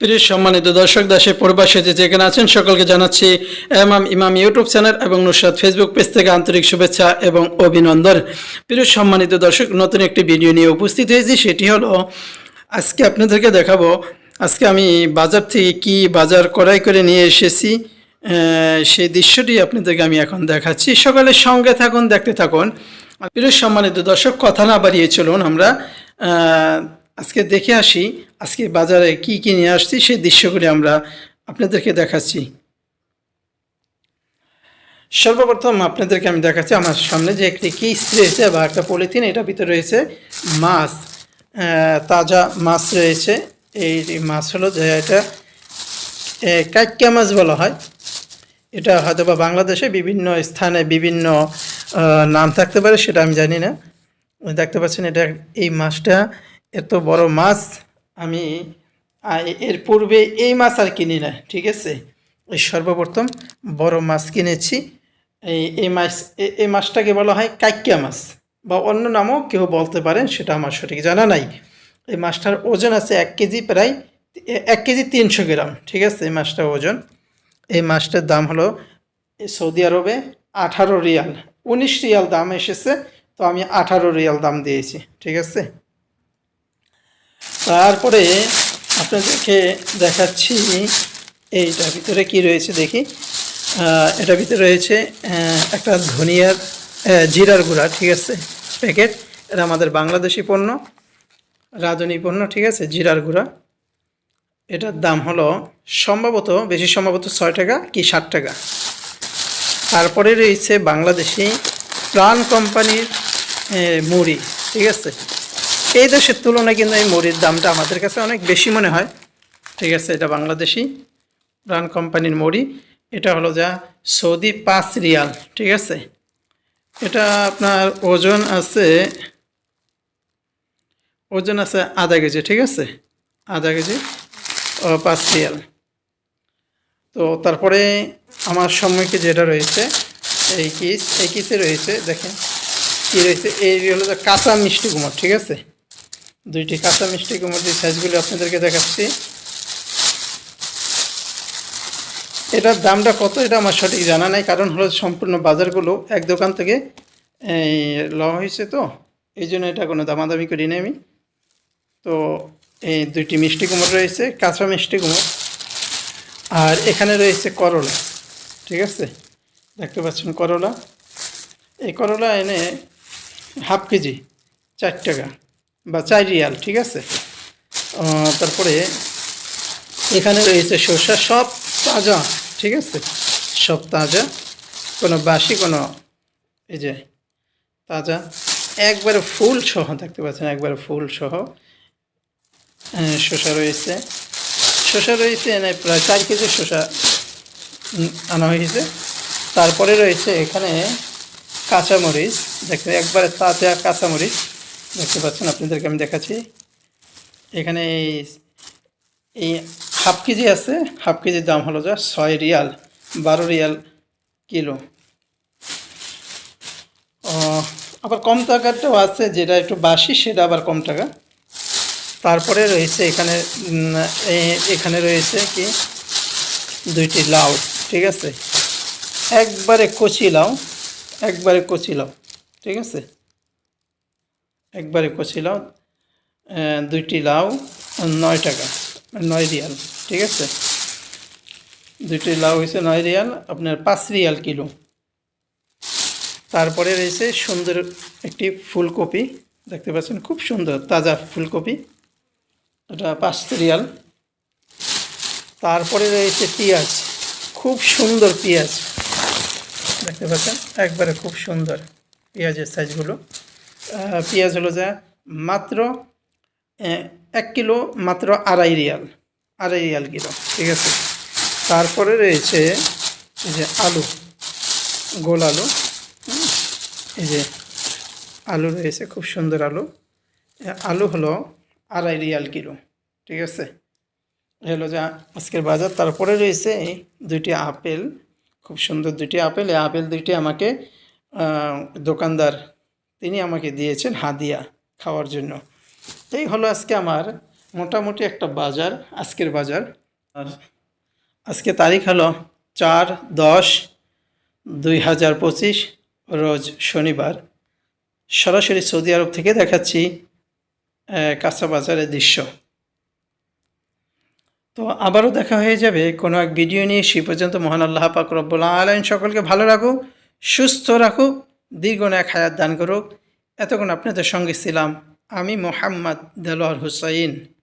প্রিয় সম্মানিত দর্শক দেশে প্রবাসী যে যেখানে আছেন, সকলকে জানাচ্ছি এমাম ইমাম ইউটিউব চ্যানেল এবং নুসরাত ফেসবুক পেজ থেকে আন্তরিক শুভেচ্ছা এবং অভিনন্দন। প্রিয় সম্মানিত দর্শক, নতুন একটি ভিডিও নিয়ে উপস্থিত হয়েছি, সেটি হলো আজকে আপনাদেরকে দেখাবো, আজকে আমি বাজার থেকে কি বাজার কড়াই করে নিয়ে এসেছি সেই দৃশ্যটি আপনাদেরকে আমি এখন দেখাচ্ছি। সকালের সঙ্গে থাকুন, দেখতে থাকুন। প্রিয় সম্মানিত দর্শক, কথা না বাড়িয়ে চলুন আমরা আজকে দেখে আসি আজকে বাজারে কি কি নিয়ে আসছি সেই দৃশ্যগুলি আমরা আপনাদেরকে দেখাচ্ছি। সর্বপ্রথম আপনাদেরকে আমি দেখাচ্ছি আমার সামনে যে একটি কিস রয়েছে বা একটা পলিথিন এটা ভিতরে রয়েছে মাছ তাজা মাছ রয়েছে। এই মাছ হলো যে এটা এ, মাছ বলা হয়। এটা হয়তো বা বাংলাদেশে বিভিন্ন স্থানে বিভিন্ন নাম থাকতে পারে সেটা আমি জানি না। দেখতে পাচ্ছেন এটা এই মাছটা এত বড় মাছ আমি এর পূর্বে এই মাছ আর কিনি না ঠিক আছে? এই সর্বপ্রথম বড় মাছ কিনেছি। এই এই মাছ এই মাছটাকে বলা হয় কাইক্কা মাছ বা অন্য নামও কেউ বলতে পারেন, সেটা আমার সঠিক জানা নাই। এই মাছটার ওজন আছে এক কেজি প্রায় এক কেজি তিনশো গ্রাম, ঠিক আছে? এই মাছটার ওজন। এই মাছটার দাম হলো সৌদি আরবে আঠারো রিয়াল, উনিশ রিয়াল দাম এসেছে, তো আমি আঠারো রিয়াল দাম দিয়েছি, ঠিক আছে? তারপরে আপনাদেরকে দেখাচ্ছি এইটার ভিতরে কি রয়েছে দেখি। এটার ভিতরে রয়েছে একটা ধনিয়ার জিরার গুঁড়া, ঠিক আছে, প্যাকেট। এটা আমাদের বাংলাদেশি পণ্য রাঁধুনি পণ্য, ঠিক আছে, জিরার গুঁড়া। এটার দাম হলো সম্ভবত, বেশি সম্ভবত ছয় টাকা কি ষাট টাকা। তারপরে রয়েছে বাংলাদেশি প্রাণ কোম্পানির মুড়ি, ঠিক আছে। এই দেশের তুলনায় কিন্তু এই মুড়ির দামটা আমাদের কাছে অনেক বেশি মনে হয়। ঠিক আছে, এটা বাংলাদেশি প্রাণ কোম্পানির মুড়ি। এটা হলো যা সৌদি পাঁচ রিয়াল, ঠিক আছে? এটা আপনার ওজন আছে ওজন আছে আধা কেজি, ঠিক আছে? আধা কেজি পাঁচ রিয়াল। তো তারপরে আমার সম্মুখে যেটা রয়েছে, এই কিস, এই কিসে রয়েছে, দেখেন কি রয়েছে, এই হলো কাঁচা মিষ্টি কুমড়, ঠিক আছে? দুইটি কাঁচা মিষ্টি কুমড় যে সাইজগুলো আপনাদেরকে দেখাচ্ছি। এটার দামটা কত এটা আমার সঠিক জানা নাই, কারণ হলো সম্পূর্ণ বাজারগুলো এক দোকান থেকে লওয়া হয়েছে তো, এই জন্য এটা কোনো দামাদামি করি না আমি। তো এই দুইটি মিষ্টি কুমড় রয়েছে, কাঁচা মিষ্টি কুমড়, আর এখানে রয়েছে করলা, ঠিক আছে? দেখতে পাচ্ছেন করলা। এই করলা এনে হাফ কেজি, চার টাকা। বা চার রিয়াল, ঠিক আছে? তারপরে এখানে রয়েছে শসা, সব তাজা, ঠিক আছে? সব তাজা, কোনো বাসি, কোনো এই যে তাজা। একবারে ফুল সহ, দেখতে পাচ্ছেন, একবারে ফুল সহ শসা রয়েছে। শসা রয়েছে, এনে প্রায় চার কেজি শসা আনা হয়েছে। তারপরে রয়েছে এখানে কাঁচামরিচ দেখতে একবারে তাজা কাঁচামরিচ। দেখতে পাচ্ছেন, আপনাদেরকে আমি দেখাচ্ছি। এখানে এই হাফ কেজি আছে, হাফ কেজির দাম হলো যা ছয় রিয়াল, বারো রিয়াল কিলো। আবার কম টাকাটাও আছে, যেটা একটু বাসি, সেটা আবার কম টাকা। তারপরে রয়েছে এখানে এখানে রয়েছে কি? দুইটি লাউ, ঠিক আছে? একবারে কচি লাউ, একবারে কচি লাউ, ঠিক আছে? একবারে কচি লাউ দুইটি লাউ নয় টাকা নয় রিয়াল, ঠিক আছে? দুইটি লাউ হয়েছে নয় রিয়াল, আপনার পাঁচ রিয়াল কিলো। তারপরে রয়েছে সুন্দর একটি ফুলকপি, দেখতে পাচ্ছেন খুব সুন্দর, তাজা ফুলকপি, এটা পাঁচ রিয়াল। তারপরে রয়েছে পেঁয়াজ, খুব সুন্দর পেঁয়াজ, দেখতে পাচ্ছেন? একবারে খুব সুন্দর পেঁয়াজের সাইজগুলো পেঁয়াজ হলো যা মাত্র এক কিলো মাত্র আড়াই রিয়াল আড়াই রিয়াল কিলো, ঠিক আছে? তারপরে রয়েছে এই যে আলু, গোল আলু এই যে আলু রয়েছে, খুব সুন্দর আলু। আলু হলো আড়াই রিয়াল কিলো, ঠিক আছে? হলো যা আজকের বাজার। তারপরে রয়েছে দুইটি আপেল, খুব সুন্দর দুইটি আপেল। এই আপেল দুইটি আমাকে দোকানদার তিনি আমাকে দিয়েছেন হাদিয়া খাওয়ার জন্য। এই হলো আজকে আমার মোটামুটি একটা বাজার, আজকের বাজার। আর আজকে তারিখ হলো চার দশ দুই হাজার পঁচিশ, রোজ শনিবার। সরাসরি সৌদি আরব থেকে দেখাচ্ছি কাঁচা বাজারের দৃশ্য। তো আবারও দেখা হয়ে যাবে কোনো এক ভিডিও নিয়ে। সেই পর্যন্ত মহান আল্লাহ পাক রব্বুল আলমিন সকলকে ভালো রাখুক, সুস্থ রাখুক। দীর্ঘ এক হায়াত দান করুক। এতক্ষণ আপনাদের সঙ্গে ছিলাম আমি মোহাম্মদ দেলোয়ার হুসাইন।